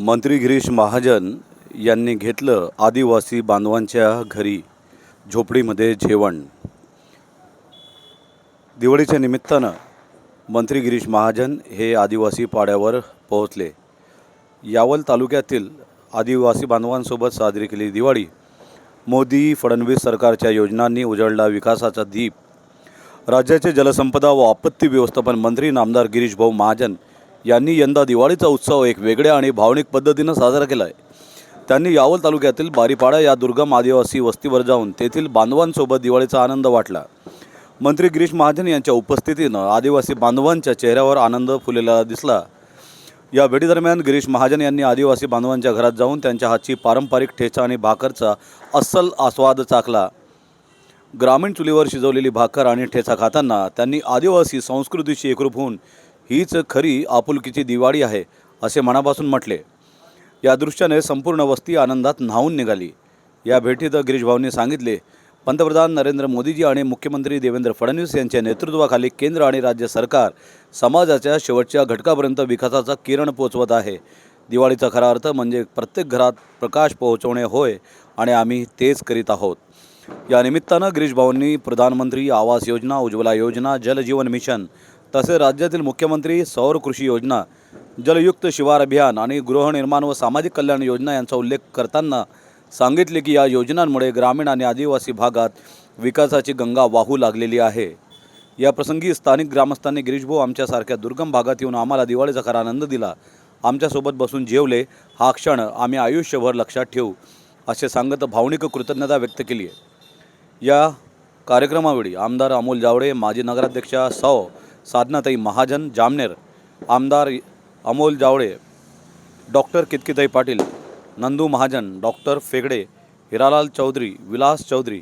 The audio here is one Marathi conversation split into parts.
मंत्री गिरीश महाजन यांनी घेतलं आदिवासी बांधवांच्या घरी झोपडीमध्ये जेवण. दिवाळीच्या निमित्तानं मंत्री गिरीश महाजन हे आदिवासी पाड्यावर पोहोचले. यावल तालुक्यातील आदिवासी बांधवांसोबत साजरी केली दिवाळी. मोदी फडणवीस सरकारच्या योजनांनी उजळला विकासाचा दीप. राज्याचे जलसंपदा व आपत्ती व्यवस्थापन मंत्री नामदार गिरीश भाऊ महाजन यांनी यंदा दिवाळीचा उत्सव एक वेगळ्या आणि भावनिक पद्धतीनं साजरा केला आहे त्यांनी यावल तालुक्यातील बारीपाडा या दुर्गम आदिवासी वस्तीवर जाऊन तेथील बांधवांसोबत दिवाळीचा आनंद वाटला. मंत्री गिरीश महाजन यांच्या उपस्थितीनं आदिवासी बांधवांच्या चेहऱ्यावर आनंद फुललेला दिसला. या भेटीदरम्यान गिरीश महाजन यांनी आदिवासी बांधवांच्या घरात जाऊन त्यांच्या हातची पारंपरिक ठेचा आणि भाकरचा अस्सल आस्वाद चाखला. ग्रामीण चुलीवर शिजवलेली भाकर आणि ठेचा खाताना त्यांनी आदिवासी संस्कृतीशी एकरूप होऊन हीच खरी आपुलकीची दिवाळी आहे असे मनापासून म्हटले. या दृश्याने संपूर्ण वस्ती आनंदात न्हावून निघाली. या भेटीत गिरीश भाऊंनी सांगितले पंतप्रधान नरेंद्र मोदीजी आणि मुख्यमंत्री देवेंद्र फडणवीस यांच्या नेतृत्वाखाली केंद्र आणि राज्य सरकार समाजाच्या शेवटच्या घटकापर्यंत विकासाचा किरण पोचवत आहे. दिवाळीचा खरा अर्थ म्हणजे प्रत्येक घरात प्रकाश पोहोचवणे होय आणि आम्ही तेच करीत आहोत. या निमित्तानं गिरीश भाऊंनी प्रधानमंत्री आवास योजना उज्ज्वला योजना जलजीवन मिशन तसेच राज्यातील मुख्यमंत्री सौर कृषी योजना जलयुक्त शिवार अभियान आणि गृहनिर्माण व सामाजिक कल्याण योजना यांचा उल्लेख करताना सांगितले की या योजनांमुळे ग्रामीण आणि आदिवासी भागात विकासाची गंगा वाहू लागलेली आहे. या प्रसंगी स्थानिक ग्रामस्थांनी गिरीशभाऊ आमच्यासारख्या दुर्गम भागात येऊन आम्हाला दिवाळीचा खरा आनंद दिला. आमच्यासोबत बसून जेवले. हा क्षण आम्ही आयुष्यभर लक्षात ठेवू असे सांगत भावनिक कृतज्ञता व्यक्त केली आहे. या कार्यक्रमावेळी आमदार अमोल जावडे माजी नगराध्यक्षा सौ. साधनाताई महाजन जामनेर आमदार अमोल जावडे डॉक्टर कितकिताई पाटील नंदू महाजन डॉक्टर फेगडे हिरालाल चौधरी विलास चौधरी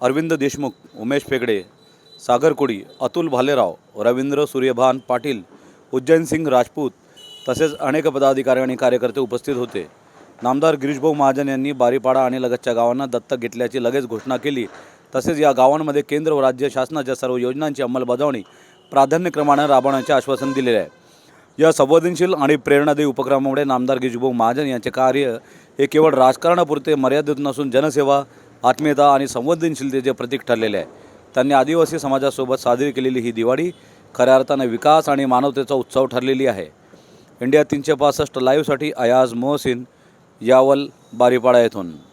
अरविंद देशमुख उमेश फेगडे सागर कोडी अतुल भालेराव रवींद्र सूर्यभान पाटील उज्जैन सिंग राजपूत तसेच अनेक पदाधिकारी आणि कार्यकर्ते उपस्थित होते. नामदार गिरीशभाऊ महाजन यांनी बारीपाडा आणि लगतच्या गावांना दत्तक घेतल्याची लगेच घोषणा केली. तसेच या गावांमध्ये केंद्र व राज्य शासनाच्या सर्व योजनांची अंमलबजावणी प्राधान्यक्रमानं राबवण्याचे आश्वासन दिलेले आहे. या संवेदनशील आणि प्रेरणादायी उपक्रमामुळे नामदार गिरीशभाऊ महाजन यांचे कार्य हे केवळ राजकारणापुरते मर्यादित नसून जनसेवा आत्मीयता आणि संवेदनशीलतेचे प्रतीक ठरलेले आहे. त्यांनी आदिवासी समाजासोबत साजरी केलेली ही दिवाळी खऱ्या अर्थाने विकास आणि मानवतेचा उत्सव ठरलेली आहे. इंडिया तीनशे पासष्ट लाईव्हसाठी अयाज मोहसिन यावल बारीपाडा येथून.